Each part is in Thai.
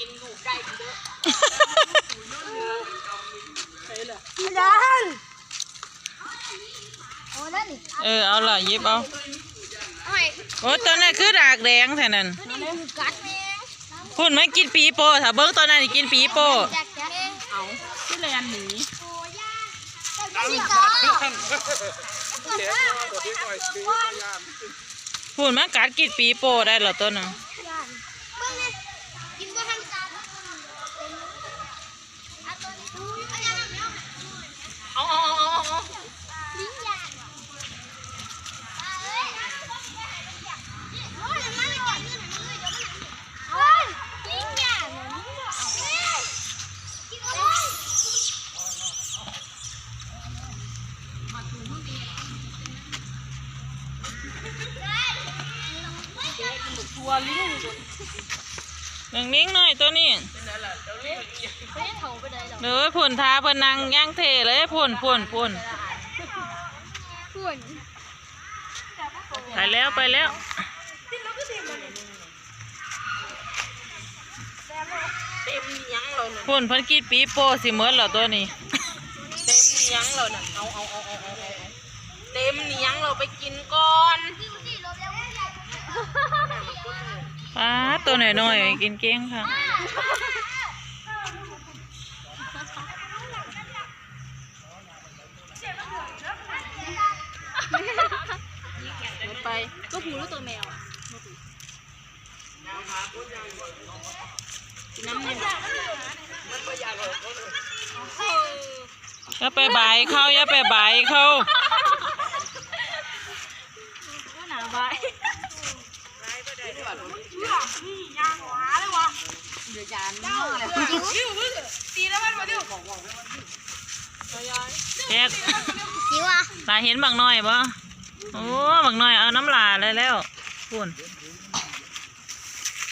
กินลูกได้เด้อยันโอ้นั่นนี่เออเอาล่ะหยิบเอาเอาไงโอ้ตัวนั้นคือดากแดงแท่นั้นตัวนี้คือกัดแมงพุ่นไม่กินปีโป้ถ้าเบิ้งตัวนั้นนี่กินปีโป้แจ็คแจ็คเองเอาที่เรียนหนีโอ้ย่าแต่ไม่ใช่ก็เดี๋ยวตัวที่คอยซื้อยามพุ่นมันกัดกินปีโป้ได้เหรอตัวนั้น ย่านเบิ่งนี่กินบ่ทันจานอันตัวนี้อันนี้ เอาเอาเอาเอาเอา ลิ้นย่านเอ้ยโอ้ยมันไม่ก่อนเงินมันเลยเดี๋ยวมันเฮ้ยลิ้นย่านลิ้นย่านเฮ้ยกินเอาเลย ทัวลิ้น หนึ่งนิ้งหน่อยตัวนี้ไม่ได้เถาไปเลยหรอกเด้อพุ่นทาเพิ่นนั่งย่างเทเลยพุ่นพุ่นพุ่นคุณไปแล้วไปแล้วเต็มยังเราเนี่ยพุ่นเพิ่นกินปีโป้สิเมิดเหรอตัวนี้ เต็มยังเราเนี่ยเอาเอาเอาเอาเอาเอาเต็มยังเราไปกินก่อน ป้าดตัวหน่อยๆกินเก้งค่ะไปก็ผูรู้ตัวแมวอะน้ำเนี่ยอย่าไปบายเขาอย่าไปบายเขาก็หนาใบตีแล้วมันมาดู แจ๊กหิวอะตาเห็นบักน้อยบ่โอ้บักน้อยเอาน้ำลาเลยแล้วพุ่น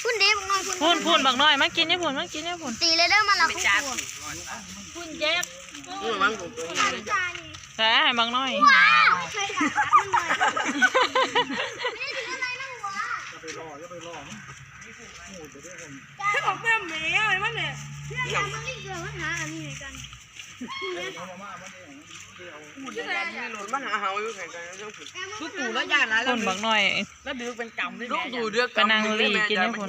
คุณดีมึงน้อยคุณพุ่นพุ่นบักน้อยมากินนี่พุ่นมากินนี่พุ่นตีเลยเด้อมาละคุณครูคุณเจ็บแต่ให้บักน้อยว้าวเคยด่ามันเลย จะไปรอบอกแม่แม่อะไรมันเนี่ยเรื่องราวมันนี่เกิดปัญหาอันนี้กันลูกปู่แล้วยานะพุ่นบักน้อยแล้วดื้อเป็นกำลูกปู่เดือกไปนั่งรีกินนี่พุ่น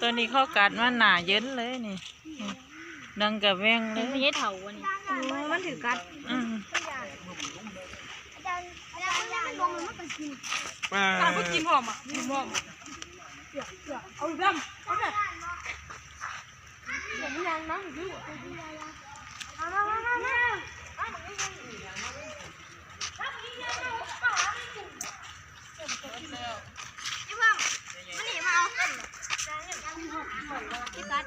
ตัวนี้เข้ากัดมันหนาเย็นเลยนี่นี่ดังกับแวงเลยไม่ใช่เถาวันนี้มันถือกัดอืม อาจารย์อาจาร ย์อารย์ลงมันต้องกินตาเพิ่งกินหอมอะกินหอมเอาอีกแล้วเอาแบบผมยังนั่งอยู่เอามามามามาพี่ฟังมันหนีมาเอาพี่กัด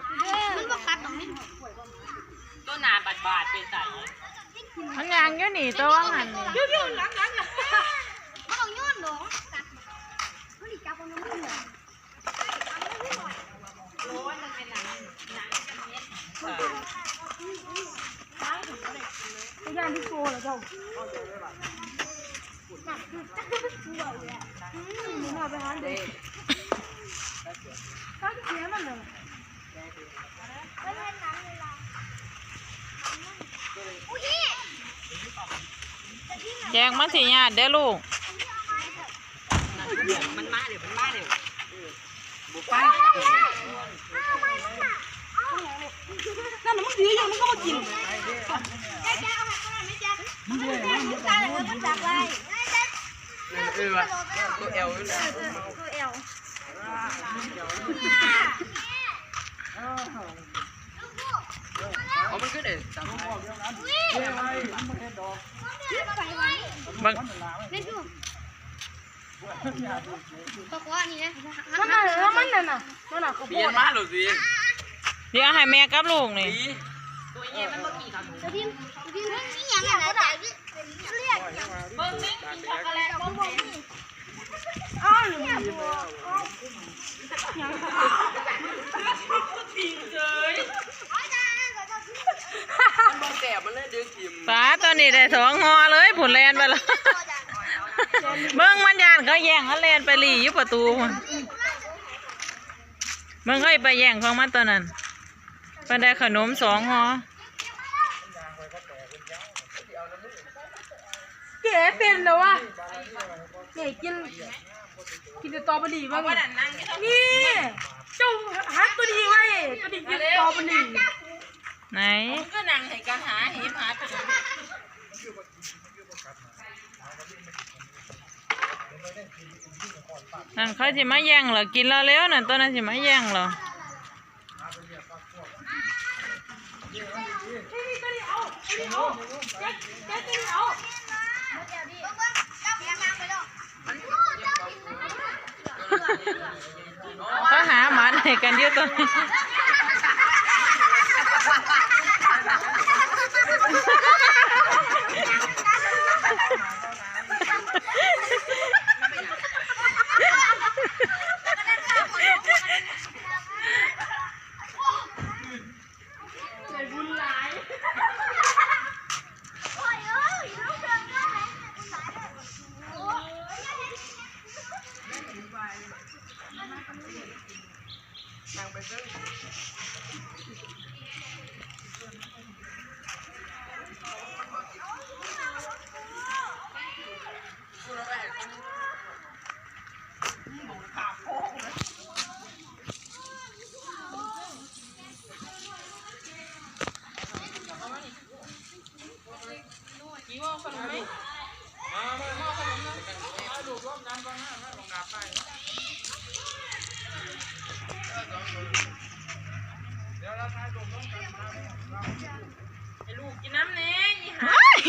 มันบอกกัดตรงนี้ก็นาบาดบาดเป็นใส่มันยางอยู่นี่ตัวว่าหันนี่เยวเดี๋ยหลังหลังหลังมัน ต้องย้อนหลงกัดมันหนีจับมันไม่หนีย่านที่โกเหรอเจ้าแจงมันสิญาติเด้อลูก มันมาเดี๋ยวมันมาเดี๋ยว นั่นมันถืออยู่มันก็มากิน เออตัวเอลอยู่แล้ว เอามันขึ้นเด็ด บัก มันน่ ะแล้วมันน่ะน่ะเปลี่ยนมาหรือสิเดี๋ยวให้แม่กับลูกนี่ตัวเย็นมันก็กี่คำจะพิมพิมพ์นี่ยังไงก็ได้เรียกเบิ้งนี่กินช็อกโกแลตบ้างนี่อ้าวเนี่ยทีเลยมันบ่แก่มันเลยดึงทิมป้าตัวนี้ได้สองหอเลยผุนแลนไปแล้ว เบิ่งมันยานเขาแย่งเขาแลนไปหลีอยู่ประตูพุ่นมึงเคยไปแย่งของมันตอนนั้นไปได้ขนมสองห่อเก๋เป็นแล้ววะเก๋กินกินสตรอเบอรี่บ้างนี่เจ้าฮักตัวดีไว้ตัวดีกินสตรอเบอรี่ไหนมันก็นั่งให้การหาเหหาตัว นั่นเขาจะมาแย่งเหรอกินแล้วแล้วนั่นตอนนั้นจะมาแย่งเหรอเขาหาหมาไหนกันเยอะตัวนี้ ลู กกินน้ำเน่ยเฮ้ย